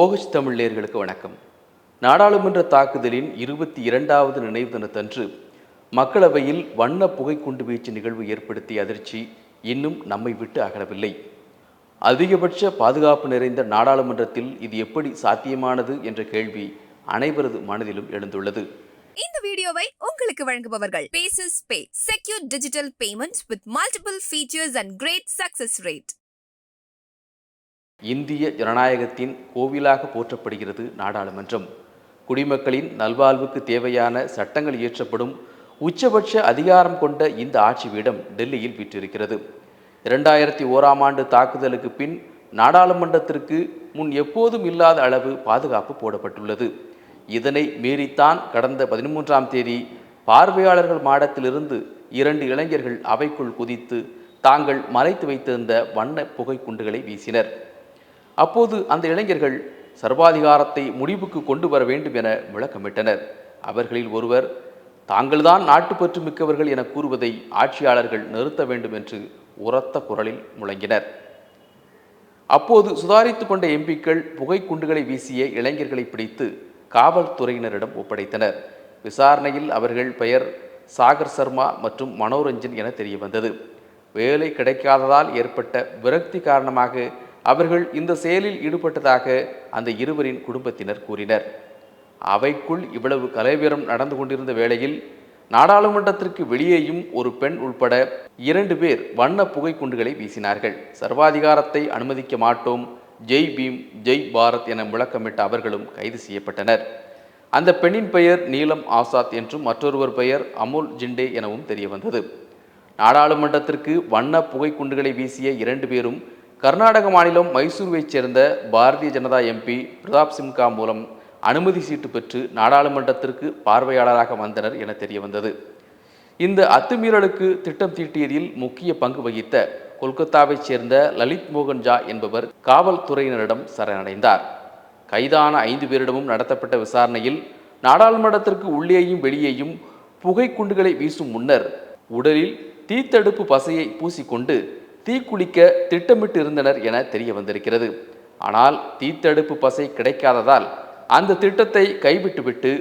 ஓகச் தமிழ் நேர்களுக்கு வணக்கம். நாடாளுமன்ற தாக்குதலின் இருபத்தி இரண்டாவது நினைவு தினத்தன்று மக்களவையில் வண்ண புகைக்குண்டு வீச்சு நிகழ்வு ஏற்படுத்திய அதிர்ச்சி இன்னும் நம்மை விட்டு அகலவில்லை. அதிகபட்ச பாதுகாப்பு நிறைந்த நாடாளுமன்றத்தில் இது எப்படி சாத்தியமானது என்ற கேள்வி அனைவரது மனதிலும் எழுந்துள்ளது. இந்த வீடியோவை உங்களுக்கு வழங்குபவர்கள் bases pay secure digital payments with multiple features and great success rate இந்திய ஜனநாயகத்தின் கோவிலாக போற்றப்படுகிறது நாடாளுமன்றம். குடிமக்களின் நல்வாழ்வுக்கு தேவையான சட்டங்கள் இயற்றப்படும் உச்சபட்ச அதிகாரம் கொண்ட இந்த ஆட்சி பீடம் டெல்லியில் வீற்றிருக்கிறது. இரண்டாயிரத்தி ஓராம் ஆண்டு தாக்குதலுக்கு பின் நாடாளுமன்றத்திற்கு முன் எப்போதும் இல்லாத அளவு பாதுகாப்பு போடப்பட்டுள்ளது. இதனை மீறித்தான் கடந்த பதிமூன்றாம் தேதி பார்வையாளர்கள் மாடத்திலிருந்து இரண்டு இளைஞர்கள் அவைக்குள் குதித்து தாங்கள் மறைத்து வைத்திருந்த வண்ண புகை குண்டுகளை வீசினர். அப்போது அந்த இளைஞர்கள் சர்வாதிகாரத்தை முடிவுக்கு கொண்டு வர வேண்டும் என விளக்கமிட்டனர். அவர்களில் ஒருவர் தாங்கள்தான் நாட்டுப்பற்று மிக்கவர்கள் என கூறுவதை ஆட்சியாளர்கள் நிறுத்த வேண்டும் என்று உரத்த குரலில் முழங்கினர். அப்போது சுதாரித்து கொண்ட எம்பிக்கள் புகைக்குண்டுகளை வீசிய இளைஞர்களை பிடித்து காவல்துறையினரிடம் ஒப்படைத்தனர். விசாரணையில் அவர்கள் பெயர் சாகர் சர்மா மற்றும் மனோரஞ்சன் என தெரியவந்தது. வேலை கிடைக்காததால் ஏற்பட்ட விரக்தி காரணமாக அவர்கள் இந்த செயலில் ஈடுபட்டதாக அந்த இருவரின் குடும்பத்தினர் கூறினர். அவைக்குள் இவ்வளவு கலைவீரம் நடந்து கொண்டிருந்த வேளையில் நாடாளுமன்றத்திற்கு வெளியேயும் ஒரு பெண் உள்பட இரண்டு பேர் வண்ண புகைக்குண்டுகளை வீசினார்கள். சர்வாதிகாரத்தை அனுமதிக்க மாட்டோம். ஜெய் பீம் ஜெய் பாரத் என முழக்கமிட்ட அவர்களும் கைது செய்யப்பட்டனர். அந்த பெண்ணின் பெயர் நீலம் ஆசாத் என்றும் மற்றொருவர் பெயர் அமுல் ஜிண்டே எனவும் தெரியவந்தது. நாடாளுமன்றத்திற்கு வண்ண புகைக்குண்டுகளை வீசிய இரண்டு பேரும் கர்நாடக மாநிலம் மைசூருவைச் சேர்ந்த பாரதிய ஜனதா எம்பி பிரதாப் சிம்கா மூலம் அனுமதி சீட்டு பெற்று நாடாளுமன்றத்திற்கு பார்வையாளராக வந்தனர் என தெரிய வந்தது இந்த அத்துமீறலுக்கு திட்டம் தீட்டியதில் முக்கிய பங்கு வகித்த கொல்கத்தாவைச் சேர்ந்த லலித் மோகன் ஜா என்பவர் காவல்துறையினரிடம் சரணடைந்தார். கைதான ஐந்து பேரிடமும் நடத்தப்பட்ட விசாரணையில் நாடாளுமன்றத்திற்கு உள்ளேயும் வெளியேயும் புகைக்குண்டுகளை வீசும் முன்னர் உடலில் தீத்தடுப்பு பசையை பூசிக்கொண்டு தீக்குளிக்க திட்டமிட்டு இருந்தனர் என தெரிய வந்திருக்கிறது. ஆனால் தீத்தடுப்பு பசை கிடைக்காததால் அந்த திட்டத்தை கைவிட்டுவிட்டு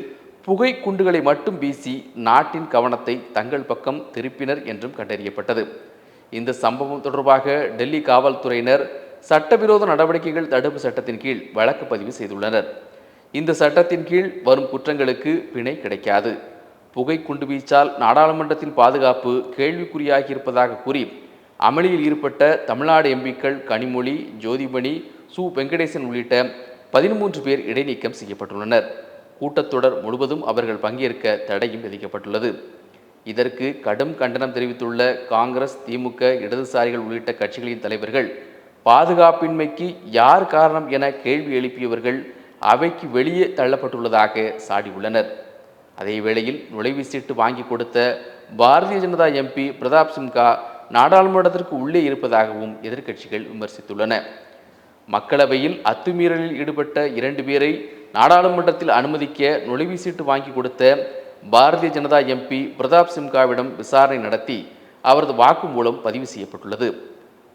புகை குண்டுகளை மட்டும் வீசி நாட்டின் கவனத்தை தங்கள் பக்கம் திருப்பினர் என்றும் கண்டறியப்பட்டது. இந்த சம்பவம் தொடர்பாக டெல்லி காவல்துறையினர் சட்டவிரோத நடவடிக்கைகள் தடுப்பு சட்டத்தின் கீழ் வழக்கு பதிவு செய்துள்ளனர். இந்த சட்டத்தின் கீழ் வரும் குற்றங்களுக்கு பிணை கிடைக்காது. புகை குண்டு வீச்சால் நாடாளுமன்றத்தின் பாதுகாப்பு கேள்விக்குறியாகி இருப்பதாக கூறி அமளியில் ஈடுபட்ட தமிழ்நாடு எம்பிக்கள் கனிமொழி ஜோதிமணி சு. வெங்கடேசன் உள்ளிட்ட பதிமூன்று பேர் இடைநீக்கம் செய்யப்பட்டுள்ளனர். கூட்டத்தொடர் முழுவதும் அவர்கள் பங்கேற்க தடையும் விதிக்கப்பட்டுள்ளது. இதற்கு கடும் கண்டனம் தெரிவித்துள்ள காங்கிரஸ் திமுக இடதுசாரிகள் உள்ளிட்ட கட்சிகளின் தலைவர்கள் பாதுகாப்பின்மைக்கு யார் காரணம் என கேள்வி எழுப்பியவர்கள் அவைக்கு வெளியே தள்ளப்பட்டுள்ளதாக சாடியுள்ளனர் அதே வேளையில் நுழைவு சீட்டு வாங்கி கொடுத்த பாரதிய ஜனதா எம்பி பிரதாப் சிம்கா நாடாளுமன்றத்திற்கு உள்ளே இருப்பதாகவும் எதிர்க்கட்சிகள் விமர்சித்துள்ளன. மக்களவையில் அத்துமீறலில் ஈடுபட்ட இரண்டு பேரை நாடாளுமன்றத்தில் அனுமதிக்க நுழைவு சீட்டு வாங்கி கொடுத்த பாரதிய ஜனதா எம்பி பிரதாப் சிம்காவிடம் விசாரணை நடத்தி அவரது வாக்குமூலம் பதிவு செய்யப்பட்டுள்ளது.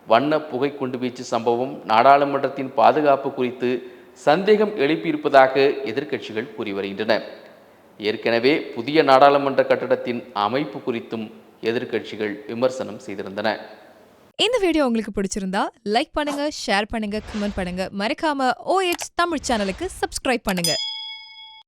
வண்ண புகை குண்டு வீச்சு சம்பவம் நாடாளுமன்றத்தின் பாதுகாப்பு குறித்து சந்தேகம் எழுப்பியிருப்பதாக எதிர்க்கட்சிகள் கூறி வருகின்றன ஏற்கனவே புதிய நாடாளுமன்ற கட்டடத்தின் அமைப்பு குறித்தும் எதிர்க்கட்சிகள் விமர்சனம் செய்திருந்தன. இந்த வீடியோ உங்களுக்கு பிடிச்சிருந்தா லைக் பண்ணுங்க ஷேர் பண்ணுங்க கமெண்ட் பண்ணுங்க. மறக்காம ஓஎச் தமிழ் சேனலுக்கு சப்ஸ்கிரைப் பண்ணுங்க.